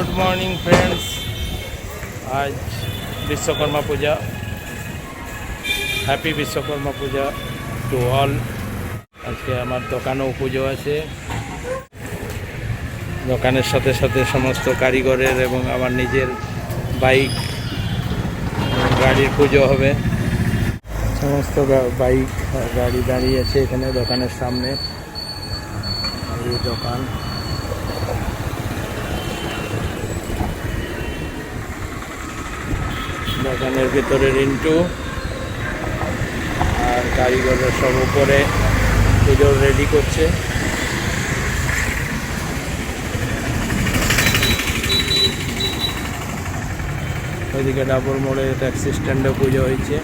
Good morning friends আজ Vishwakarma puja. Happy Vishwakarma puja to all আজকে আমার দোকানেও পুজো আছে। দোকানের সাথে সাথে সমস্ত কারিগরের এবং আমার নিজের বাইক গাড়ির পুজো হবে। সমস্ত বাইক গাড়ি দাঁড়িয়ে আছে এখানে দোকানের সামনে। এই দোকান। দোকানের ভিতরে রিন্টু আর কারিগররা সব উপরে পুজোর রেডি করছে। ওইদিকে ডাবর মোড়ে ট্যাক্সি স্ট্যান্ডে পুজো হয়েছে।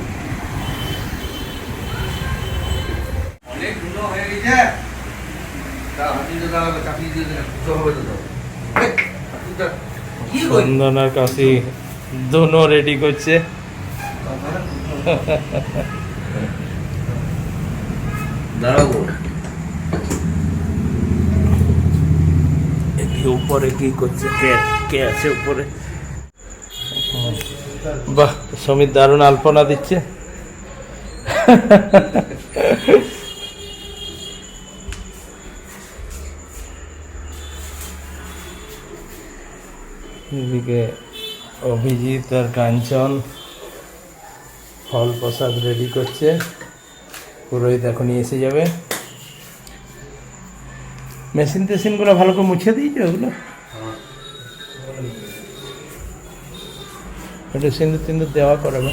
অনেকগুলো হয়ে গেছে। তা হাতি তো দাঁড়াবে চাকরি দিয়ে দিলাম তো হবে তো এই, হাতিটা কি কই চন্দন আর কাশি। দোনো রেডি করছে। উপরে কি করছে? কে? কে আছে উপরে? বাহ সমিত দারুণ আলপনা দিচ্ছে। এদিকে অভিজিৎ আর কাঞ্চন ফল প্রসাদ রেডি করছে। পুরোহিত এখনই এসে যাবে। মেশিন টেশিনগুলো ভালো করে মুছে দিয়েছে ওগুলো? একটু সিন্দুর তিন্দুর দেওয়া করাবে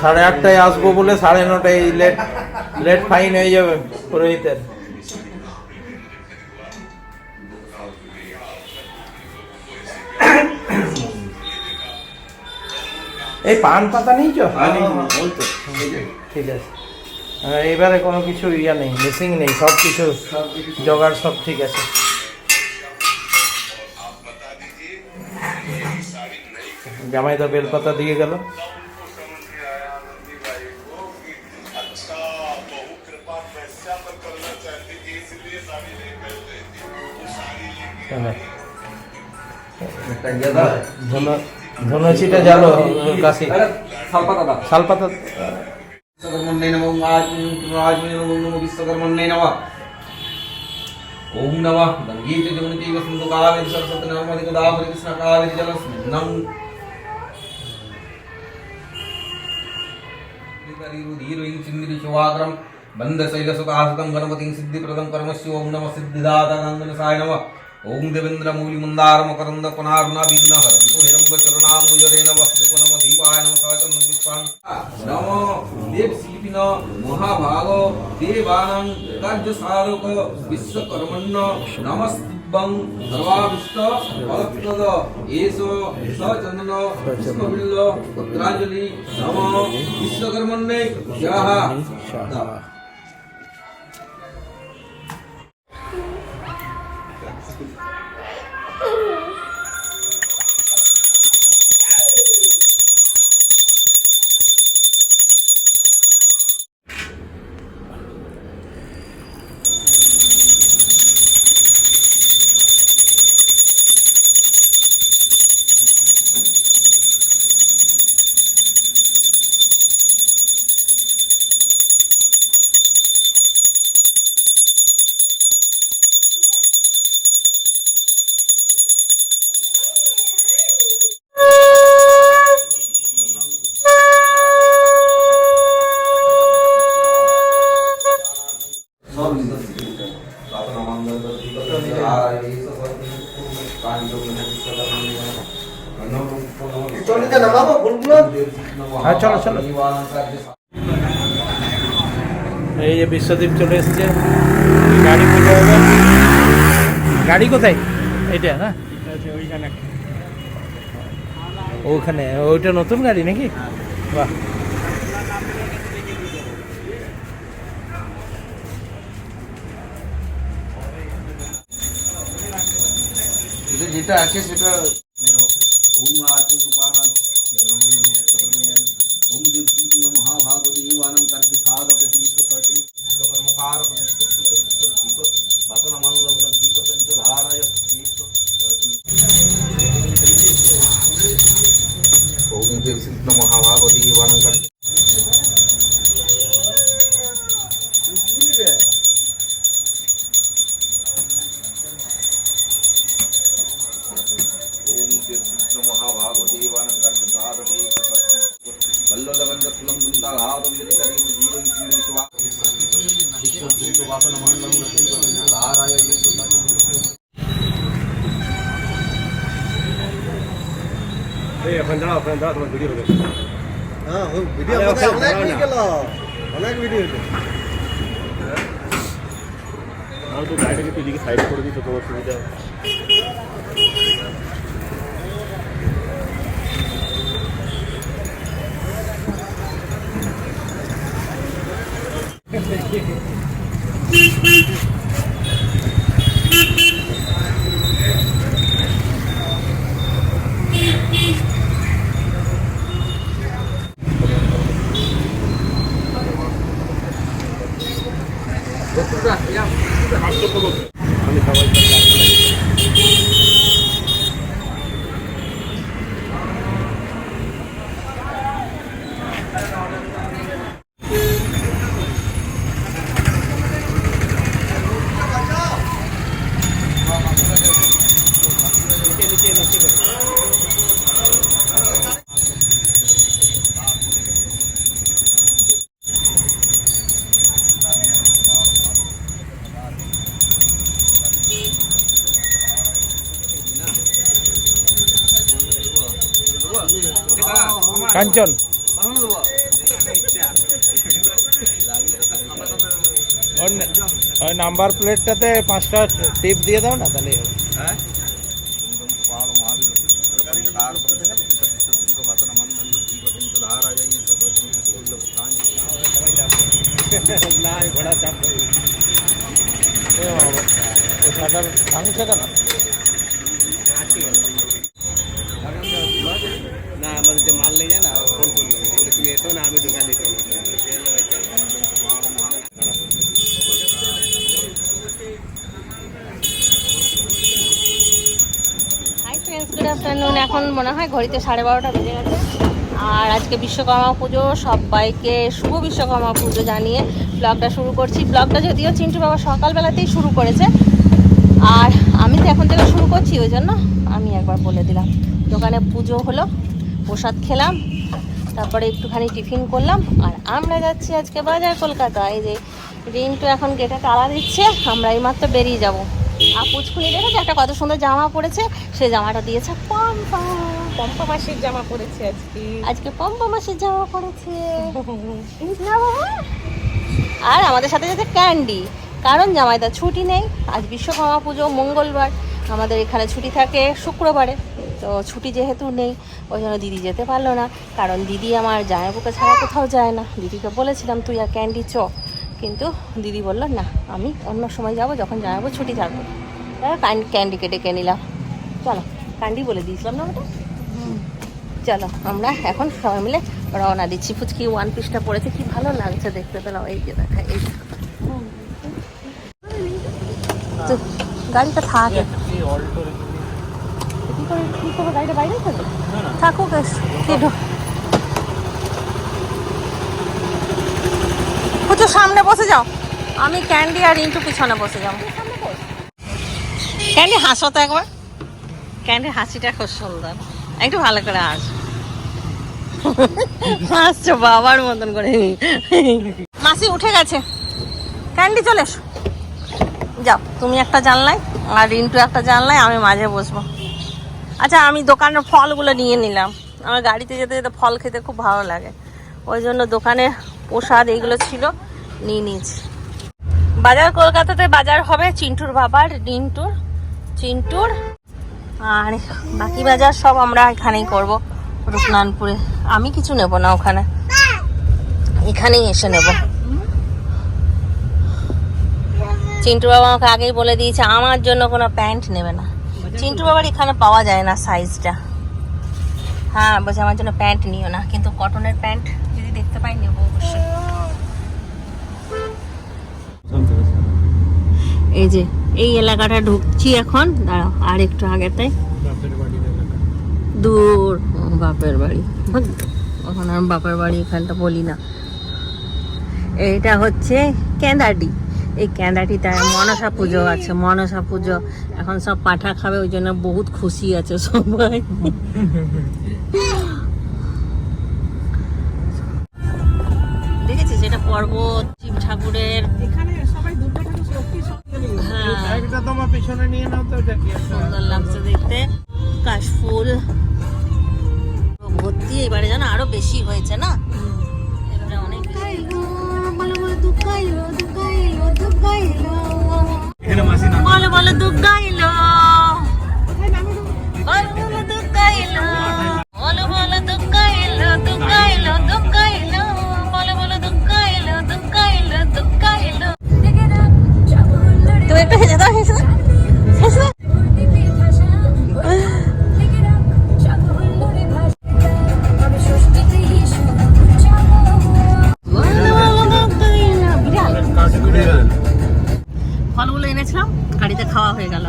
সাড়ে আটটায় আসব বলে সাড়ে নটায় লেট লেট ফাইন হয়ে যাবে পুরোহিতের। এই পান পাতা নিয়েছ ঠিক আছে। এবারে কোনো কিছু ইয়া নেই মিসিং নেই সব কিছু জোগাড় সব ঠিক আছে। জামাই তো বেলপাতা দিয়ে গেল। ধন্যবাদ बहु कृपा पैसा पर करना चाहती थी इसलिए साड़ी लेकर गई थी वो साड़ी लेके চলো। একটা গেদা ধুনো ধুনুচিটা জ্বালো কাশি আরে সালপাতা দাও শালপাতা বিশ্বকর্মণ্যে নমঃ রাজমে নমঃ নমঃ বিশ্বকর্মণ্যে নমঃ ওম নমঃ গঙ্গীতে যমুনতি বসন্ত কালে সরস্বতী নর্মদে গোদাবরী কৃষ্ণ কালে জলস্মিন্নম धीरवीं चिन्निधि शिवाग्रम बंद शैलसुतासुतं गणपतिं सिद्धिप्रदं परमस्य ओम नमः सिद्धिदातानन्दनसाय नमः ओम देवेंद्र मूलि मंदार मकरंद पुनारुना ओं देवेन्द्रमूलि मुंदारमकरंद पुनार्न विघ्न हरतु हिरंबचरणाम्बुजरे नमः नम दीपाय नम सहचन्दित्वां नम देवशिल्पिन महाभाग देवानं कार्यसारक विश्वकर्मण नमस्ते बं सर्वाविष्ट अलक्तद एष सचन्दन पुष्पबिल्ल पत्राञ्जलि नमः विश्वकर्मण्ये जः বিশ্বদীপ চলে এসছে। গাড়ি পুজো হবে গাড়ি কোথায়? এটা না? ওখানে। ওইটা নতুন গাড়ি নাকি? বাহ। যেটা আছে সেটা कर्मकार भातनमानुदीपसञ्चधारय ओम ওম আচু উপানান ওম জ্যোতি মহাভাগবতী ইবানম কার্য সাধক কর্মকার বাসন কাঞ্চন ওর না- ওই নাম্বার প্লেটটাতে পাঁচটা টিপ দিয়ে দাও না তাহলেই হবে না ঘোড়া চাপ ওটার ভাঙছে কেন আফটারনুন এখন মনে হয় ঘড়িতে সাড়ে বারোটা বেজে গেছে। আর আজকে বিশ্বকর্মা পুজো, সবাইকে শুভ বিশ্বকর্মা পুজো জানিয়ে ব্লগটা শুরু করছি। ব্লগটা যদিও চিন্টু বাবা সকালবেলাতেই শুরু করেছে, আর আমি তো এখন থেকে শুরু করছি, ওই জন্য আমি একবার বলে দিলাম। দোকানে পুজো হলো, প্রসাদ খেলাম, তারপরে একটুখানি টিফিন করলাম, আর আমরা যাচ্ছি আজকে বাজার কলকাতা। এই যে রিন্টু এখন গেটে তালা দিচ্ছে, আমরা এইমাত্র বেরিয়ে যাব। আর পুচকুনি দেখেছে? একটা কত সুন্দর জামা পরেছে সেই জামাটা দিয়েছে। পম্পা। মাসির জামা পরেছে আজকে। আজকে পম্পা মাসের জামা পরেছে। না? আর আমাদের সাথে সাথে ক্যান্ডি। কারণ জামাইদা ছুটি নেই। আজ বিশ্বকর্মা পুজো, মঙ্গলবার। আমাদের এখানে ছুটি থাকে শুক্রবারে। তো ছুটি যেহেতু নেই, ওই জন্য দিদি যেতে পারল না। কারণ দিদি আমার জামাইবুকে ছাড়া কোথাও যায় না। দিদিকে বলেছিলাম, তুই আর ক্যান্ডি চ। কিন্তু দিদি বলল, না, আমি অন্য সময় যাব, যখন জামাইবু ছুটি থাকব। ক্যান্ডি কেটে নিলাম। চলো। ক্যান্ডি বলে দিয়েছিলাম না ওটা? চলো আমরা এখন সবাই মিলে রওনা দিচ্ছি। ফুচকি ওয়ান পিসটা পড়েছে কি ভালো লাগছে দেখতে পেলাম। এই যে দেখা এই তো গাড়িটা থাকে। কি করে কি করব গাড়িটা বাইরে থাকবে থাকুক ঢো- সামনে বসে যাও। আমি ক্যান্ডি আর ইন্টু পিছনে বসে যাব। ক্যান্ডি হাসো তো একবার। ক্যান্ডির হাসিটা খুব সুন্দর। একটু ভালো করে হাস। হাসছো বাবার মতন করে। মাসি উঠে গেছে। ক্যান্ডি চলে এসো। যাও, তুমি একটা জানলায় আর রিন্টু একটা জানলায়, আমি মাঝে বসবো। আচ্ছা আমি দোকানের ফলগুলো নিয়ে নিলাম। আমার গাড়িতে যেতে যেতে ফল খেতে খুব ভালো লাগে। ওই জন্য দোকানে প্রসাদ এইগুলো ছিল, নিয়ে নিয়েছি। বাজার কলকাতাতে বাজার হবে চিন্টুর বাবার, রিন্টুর, চিন্টুর আর বাকি বাজার সব আমরা এখানেই করব রূপনানপুরে। আমি কিছু নেব না ওখানে। এখানেই এসে নেব। চিন্টু বাবা আমাকে আগেই বলে দিয়েছে আমার জন্য কোনো প্যান্ট নেবে না। চিন্টু বাবার এখানে পাওয়া যায় না সাইজটা। হ্যাঁ বলছে আমার জন্য প্যান্ট নিও না কিন্তু কটনের প্যান্ট যদি দেখতে পাই নেব অবশ্যই। এই যে এই এলাকাটা ঢুকছি এখন। দাঁড়াও আর একটু আগে তাই। দূর। বাপের বাড়ি। ওখানে আমি বাপের বাড়ি এখানটা বলি না। এইটা হচ্ছে কেন্দাটি এই কেন্দাটিতে মনসা পুজো আছে মনসা পুজো। এখন সব পাঠা খাবে ওই জন্য বহুত খুশি আছে সবাই। দেখেছিস এটা পর্বত শিব ঠাকুরের তোমার পিছনে নিয়ে নাও তো সুন্দর লাগছে দেখতে। কাশফুল। ভর্তি এবারে যেন আরও বেশি হয়েছে না? এবারে অনেক বলো বলো দুর্গা এলো বলো এলো বলো বলো এলো দুর্গা এলো বলো বলো এলো দুর্গা এনেছিলাম গাড়িতে খাওয়া হয়ে গেল।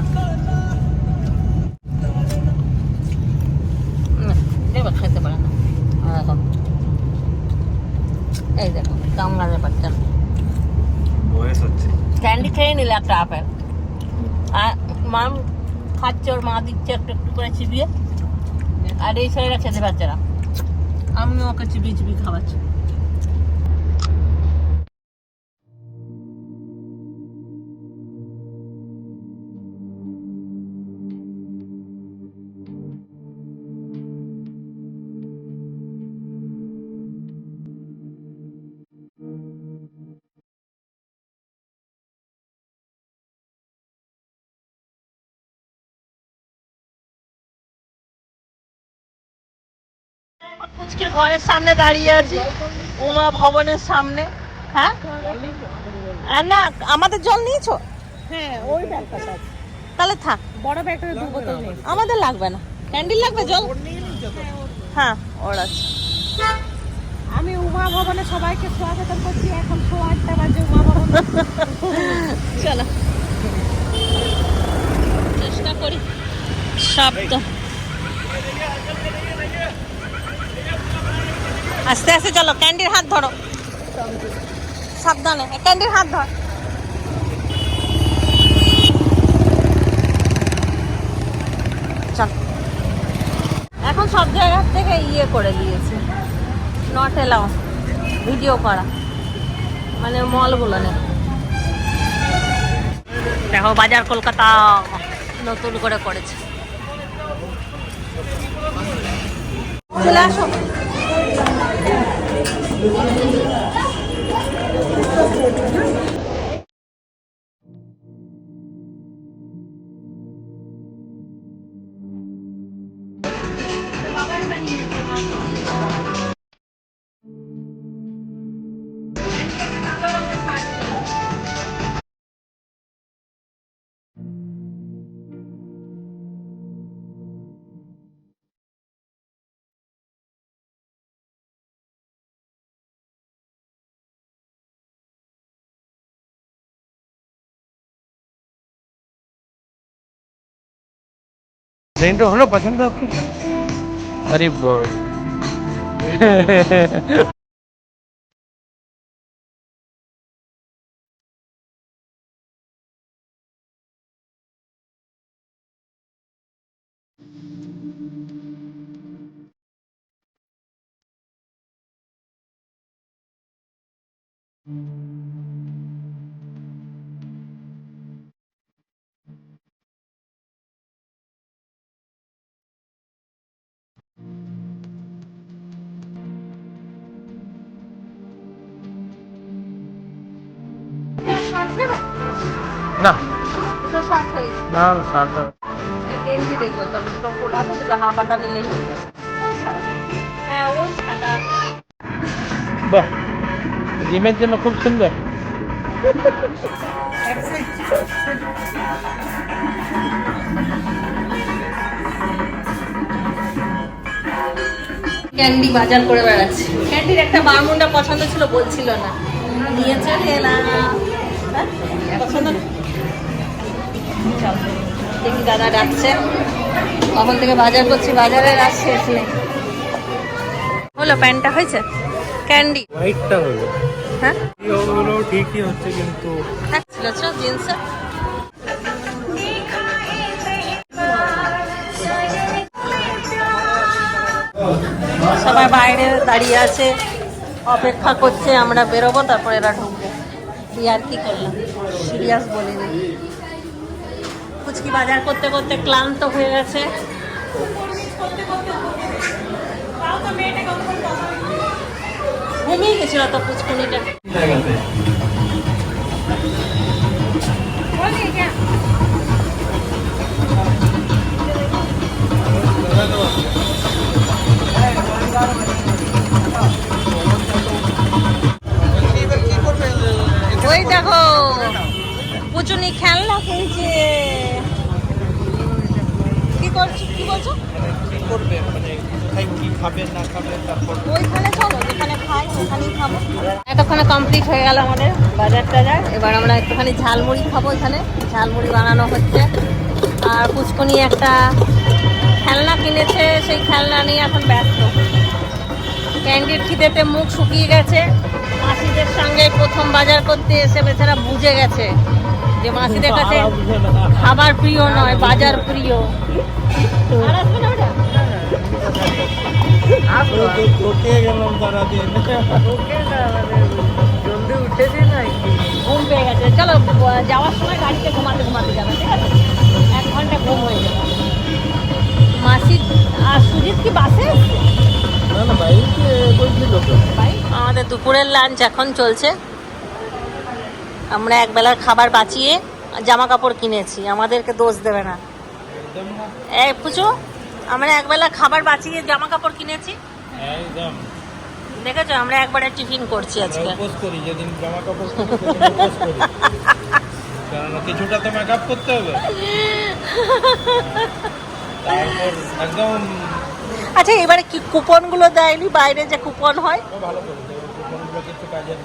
খেতে পারে না। এই দেখো কামড়াতে পারছেন ক্যান্ডি খেয়ে নিলে একটা আপেল। আর মাম খাচ্ছে ওর মা দিচ্ছে একটু একটু করে চিবিয়ে। আর এই ছেলেরা খেতে পারছে না। আমি ওকে চিবিয়ে চিবিয়ে খাওয়াচ্ছি। পুচকির ঘরের সামনে দাঁড়িয়ে আছি। উমা ভবনের সামনে। হ্যাঁ? আর না আমাদের জল নিয়েছো? হ্যাঁ ওই ব্যাগটা তাহলে থাক। বড় ব্যাগটা দু বোতল নেই। আমাদের লাগবে না। ক্যান্ডিল লাগবে জল? হ্যাঁ ওর। আছে। আমি উমা ভবনে সবাইকে স্বাগতম করছি। এখন সোয়া আটটা বাজে উমা ভবন চলো। চেষ্টা করি। শব্দ। আস্তে আস্তে চলো ক্যান্ডির হাত ধরো। সাবধানে ক্যান্ডির হাত ধর। এখন সব জায়গা থেকে ইয়ে করে দিয়েছে। নট এলাও ভিডিও করা। মানে মলগুলো নেই। দেখো, বাজার কলকাতা। নতুন করে করেছে। চলে আসো। Thank you. ট্রেনটা হলো পছন্দ আপনার আরে বড় না। না হ্যাঁ বাহ জিমের জন্য খুব সুন্দর। ক্যান্ডি বাজার করে বেড়াচ্ছে। ক্যান্ডির একটা বারমুন্ডা পছন্দ ছিল বলছিল না। নিয়ে চলে এলাম। দেখি দাদা ডাকছে। কখন থেকে বাজার করছি বাজারের আর শেষ নেই। হলো প্যান্টটা হয়েছে? ক্যান্ডি। হোয়াইটটা হলো। হ্যাঁ? হলো ঠিকই হচ্ছে কিন্তু। ছিল ছিল জিন্সের সবাই বাইরে দাঁড়িয়ে আছে অপেক্ষা করছে আমরা বেরোবো তারপরে এরা ঢুকবে। আর কি করলাম? সিরিয়াস বলিনি। কুচকি বাজার করতে করতে ক্লান্ত হয়ে গেছে। ঘুমিয়ে গেছিল তো পুচকুনিটা। এবার আমরা একটুখানি ঝালমুড়ি খাব এখানে। ঝালমুড়ি বানানো হচ্ছে। আর পুচকুনি একটা খেলনা কিনেছে। সেই খেলনা নিয়ে এখন ব্যস্ত। ক্যান্ডির খিদেতে মুখ শুকিয়ে গেছে। মাসিদের সঙ্গে প্রথম বাজার করতে এসে বেচারা বুঝে গেছে যে মাসিদের কাছে খাবার প্রিয় নয় বাজার প্রিয়। আর আসবে না ওটা? তোকে গেলাম তারা দিয়ে। পেয়ে গেছে চলো যাওয়ার সময় গাড়িতে ঘুমাতে ঘুমাতে যাবে ঠিক আছে? এক ঘণ্টা ঘুম হয়ে যাবে মাসি আর সুজিত কি বাসে আমাদের দুপুরের লাঞ্চ এখন চলছে। আমরা একবেলার খাবার বাঁচিয়ে জামা কাপড় কিনেছি আমাদেরকে দোষ দেবে না। একদম না। এই পুচু আমরা একবেলা খাবার বাঁচিয়ে জামা কাপড় কিনেছি? একদম। দেখেছ আমরা একবারে টিফিন করছি আজকে। উপোস করি যেদিন জামা কাপড় কিনি উপোস করি। কারণ কিছুটা তো মেকআপ করতে হবে। তারপর একদম আচ্ছা এবারে কি কুপনগুলো দেয়নি? বাইরে যে কুপন হয়? ভালো করে কুপনগুলো কিছু কাজের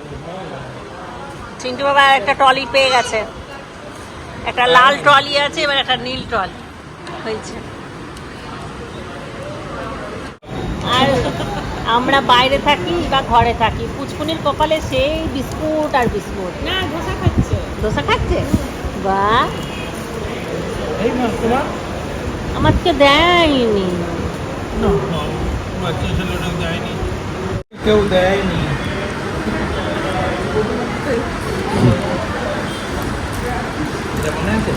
চিন্টু বাবা একটা ট্রলি পেয়ে গেছে। একটা লাল ট্রলি আছে এবার একটা নীল ট্রলি হয়েছে। আর আমরা বাইরে থাকি বা ঘরে থাকি পুচকুনির কপালে সেই বিস্কুট আর বিস্কুট। না ধোসা খাচ্ছে। দোসা খাচ্ছে? বা আমাকে দেয়নি। কেউ দেয়নি। মনে আছে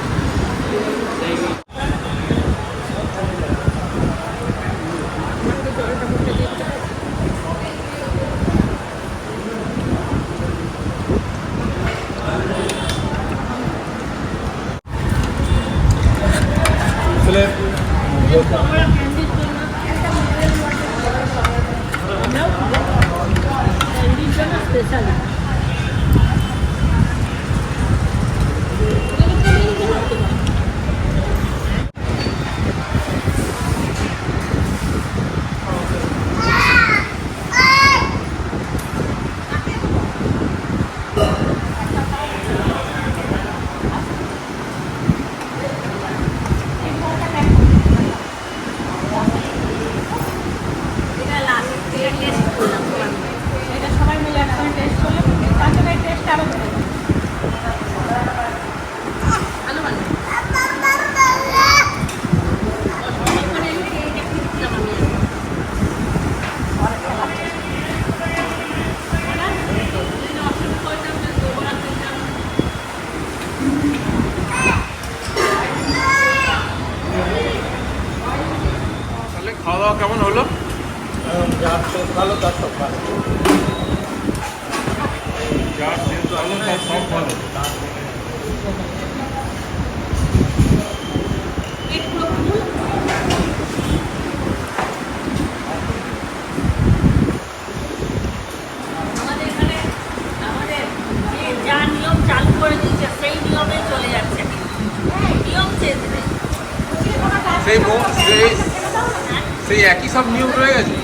সব নিয়ম রয়ে গেছে?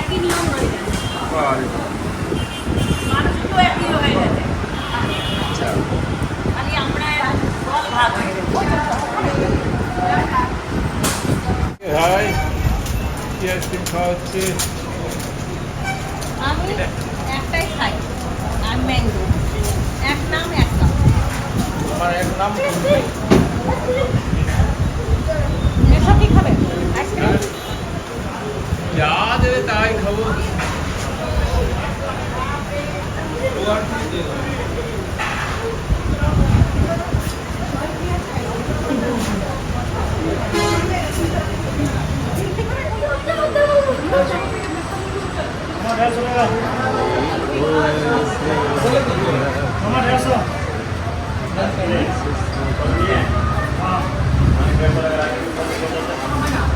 একই নিয়ম রয়ে গেছে। হয়ে গেছে। ভাই কি আইসক্রিম খাওয়া হচ্ছে? আমি একটাই খাই আর ম্যাঙ্গো। এক নাম এক নাম। আমার এক নাম এসব কি খাবে আইসক্রিম যা দেবে তাই খাব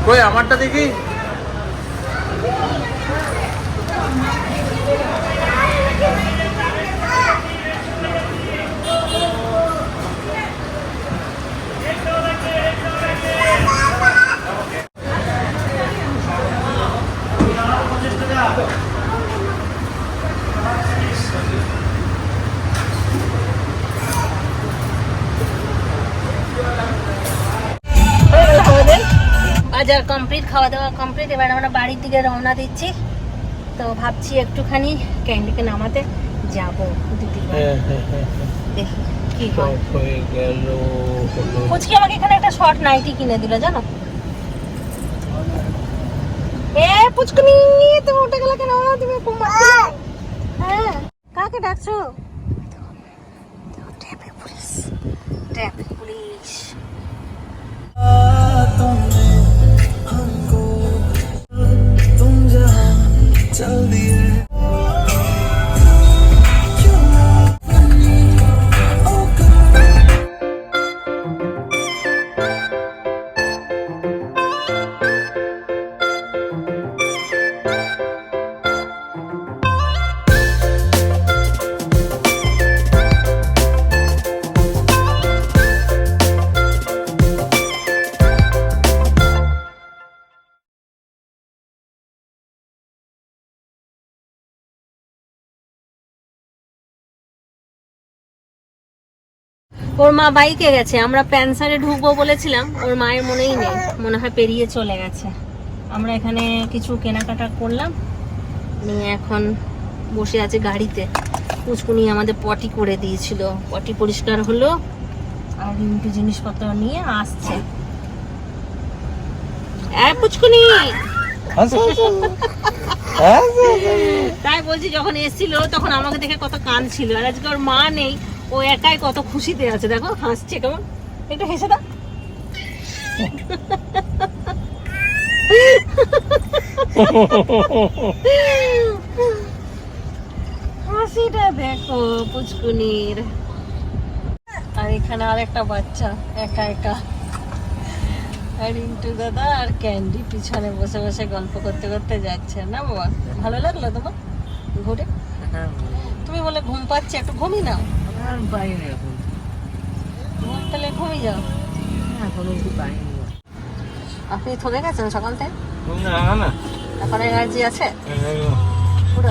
কই আমারটা দেখি আমাদের বাজার কমপ্লিট খাওয়া দাওয়া কমপ্লিট এবার আমরা বাড়ির দিকে রওনা দিচ্ছি। তো ভাবছি একটুখানি ক্যান্ডিকে নামাতে যাব বাড়ি। হ্যাঁ হ্যাঁ হ্যাঁ দেখি কি হয়ে। গেল পুচকি আমাকে এখানে একটা শর্ট নাইটি কিনে দিল জানো? এ পুচকুনি তুমি উঠে গেলে কেন? তুমি? হ্যাঁ। কাকে ডাকছো? Traffic police. Traffic police. ওর মা বাইকে গেছে আমরা প্যান্সারে ঢুকবো বলেছিলাম ওর মায়ের মনেই নেই মনে হয় পেরিয়ে চলে গেছে। আমরা এখানে কিছু কেনাকাটা করলাম নিয়ে এখন বসে আছে গাড়িতে। পুচকুনি আমাদের পটি করে দিয়েছিল পটি পরিষ্কার হলো আর রিম্পি জিনিসপত্র নিয়ে আসছে। পুচকুনি! তাই বলছি যখন এসেছিল তখন আমাকে দেখে কত কান ছিল আর আজকে ওর মা নেই। ও একাই কত খুশিতে আছে দেখো হাসছে কেমন। একটু হেসে দাও। হাসিটা দেখো পুচকুনির। আর এখানে আর একটা বাচ্চা একা একা। আর রিন্টু দাদা আর ক্যান্ডি পিছনে বসে বসে গল্প করতে করতে যাচ্ছে। না বাবা ভালো লাগল তোমার ঘুরে? তুমি বলে ঘুম পাচ্ছে একটু ঘুমি নাও। ঘুম তাহলে কমে যাও। আপনি থকে গেছেন সকাল থেকে? না না। এখন এনার্জি আছে? পুরো?